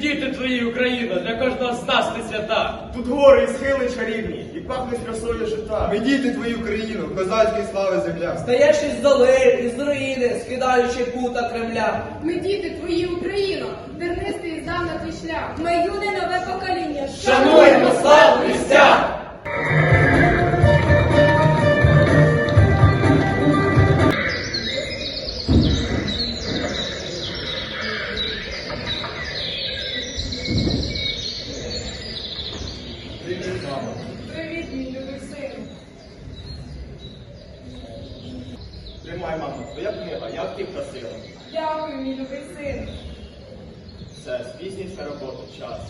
діти твої, Україна, для кожного з нас ти свята. Тут гори і схили чарівні, і пахнуть красою жита. Ми діти твою країну, козацької слави земля. Стаєш із доли, із руїни, скидаючи пута Кремля. Ми діти твої Україно, тернистий здавна твій шлях. Ми юне нове покоління. Шануємо славу і стяг! Дякую, мій любий син. Це спізнюється роботи час.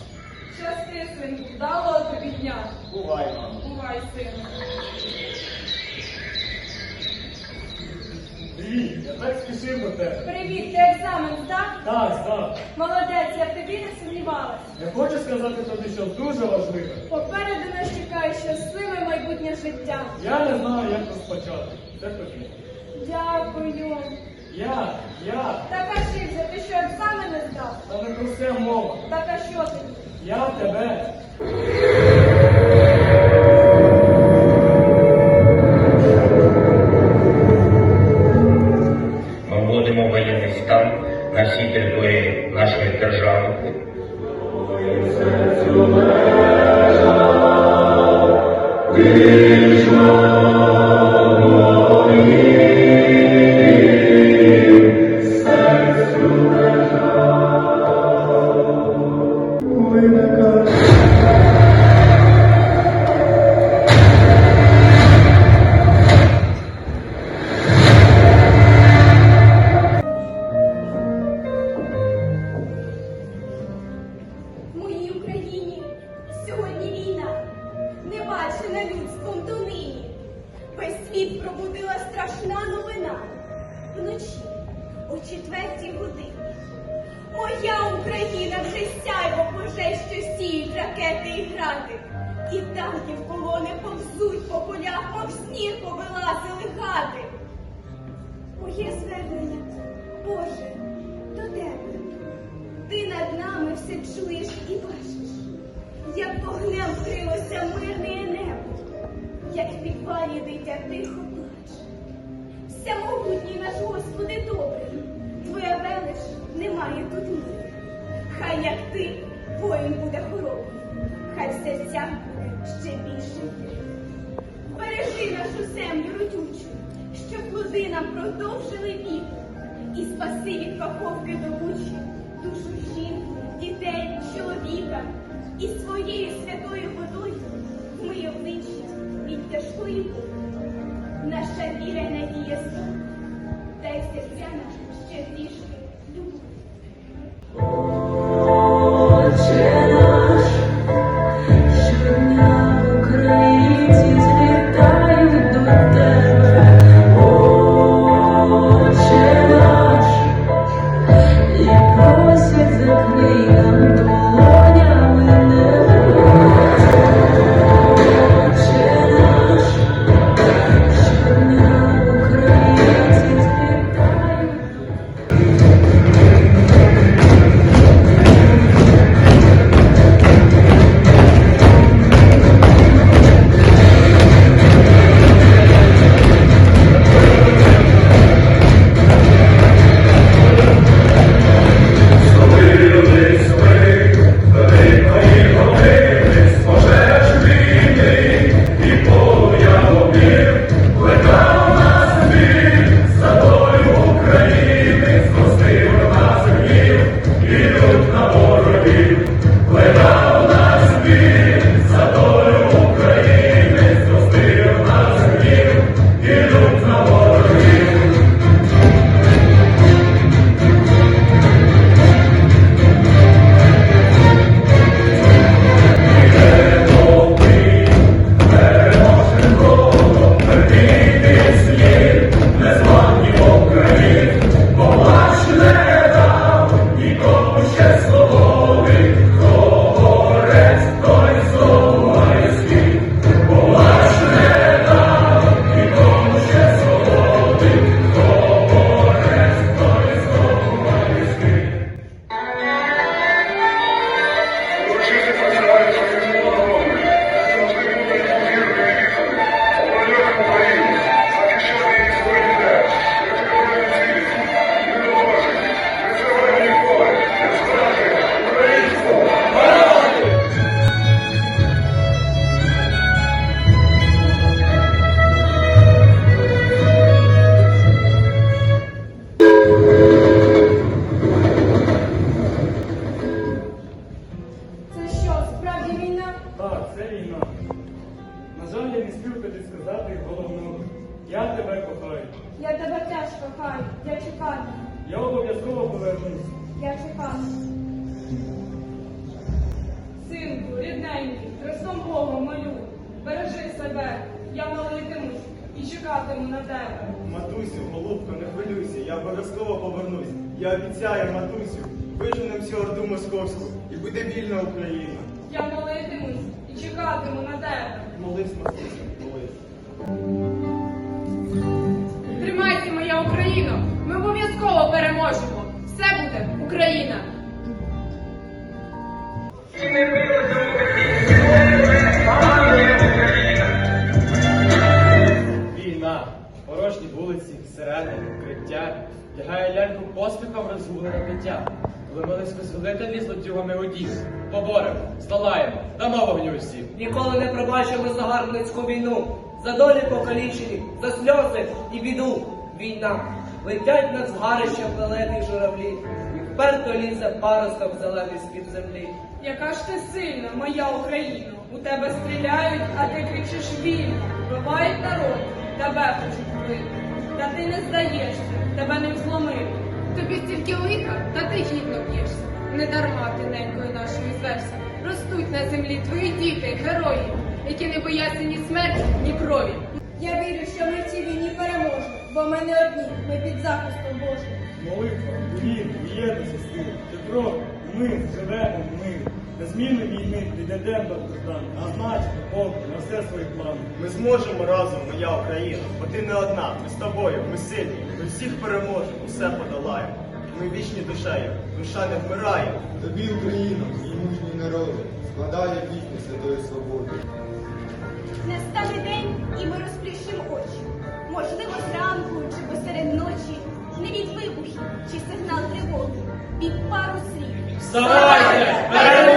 Щасти, синку, вдалого тобі дня. Бувай, мамо. Бувай, сину. Привіт, я так спішив до тебе. Привіт, ти екзамен здав? Так, так. Молодець, я в тобі не сумнівалась. Я хочу сказати тобі, що дуже важливе. Попереду нас чекає щасливе майбутнє життя. Я не знаю, як розпочати. Це тобі. Дякую. Я, я, Так а ще вже, ти що екзамен не здав? та не про це мова. Так а що ти? Я тебе. Весь пробудила страшна новина. Вночі, о четвертій годині. Моя Україна вже сяйво пожеж, що сіють ракети і гради. І танків колони повзуть по полях, мов сніг повилазили гади. Моє звернення, Боже, до тебе. Ти над нами все чуєш і бачиш, як вогнем вкрилося мирне як в підвалі дитя тихо плаче. Всемогутній наш Господи добрий, твоя велич немає тут миру. Хай як ти, воїн буде хоробрий, хай в серцях буде ще більше. Бережи нашу землю родючу, щоб плоди нам продовжили віку. І спаси від каховки добучі душу жінки, дітей, чоловіка. І своєю святою водою вмиє обличчя від тяжкої. Наша віра надія Я тебе кохаю. Я тебе теж кохаю. Я чекаю. Я обов'язково повернусь. Я чекаю. Синку, рідненький, Христом Бога молю, бережи себе, я молитимусь і чекатиму на тебе. Матусю, голубко, не хвилюйся, я обов'язково повернусь. Я обіцяю, Матусю, виженемо всю орду московську і буде вільна Україна. Я молитимусь і чекатиму на тебе. Молись, Матусю, молись. Моя Україно! Ми обов'язково переможемо! Все буде Україна! Війна, порожні вулиці, сирени, укриття, лягає ляльку поспіхом розгублене дитя. Коли ми лише звелителі злодюгами одів, поборемо, здолаємо, дамо вогню всім. Ніколи не пробачимо загарбницьку війну, за долі покалічені, за сльози і біду. Війна. Летять над згарищем далекі журавлі, і вперто лізе паросток зелений з-під землі. Яка ж ти сильна, моя Україна, у тебе стріляють, а ти кричиш вільно, вбивають народ, тебе хочуть вбити. Та ти не здаєшся, тебе не взломити. Тобі стільки лиха, та ти гідно б'єшся. Не дарма ти ненькою нашою звешся. Ростуть на землі твої діти, герої, які не бояться ні смерті, ні крові. Я вірю, що ми в цій війні переможемо, бо ми не одні, ми під захистом Божим. Молитва, віру, єдності сил, Петро, ми живемо в ми. На зміну війни підійдемо до Богдан, назначимо Бог на все свої плани. Ми зможемо разом, моя Україна, бо ти не одна, ми з тобою, ми сильні, ми всіх переможемо, усе подолаємо. Ми вічні душею, душа не вмирає. Тобі, Україно, і мужній народи, складає пісню святої свободи. Настане день, і ми розплющимо очі. Можливо, зранку чи посеред ночі. Не від вибухів чи сигнал тривоги, від пару слів. Вставайте!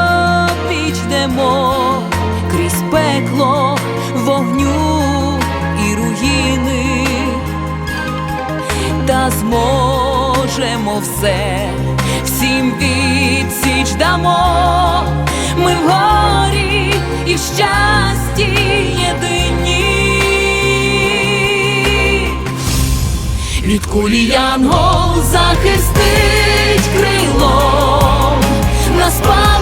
пекло, вогню і руїни, та зможемо все, всім відсіч дамо, ми в горі і в щасті єдині. Від кулі янгол захистить крилом нас.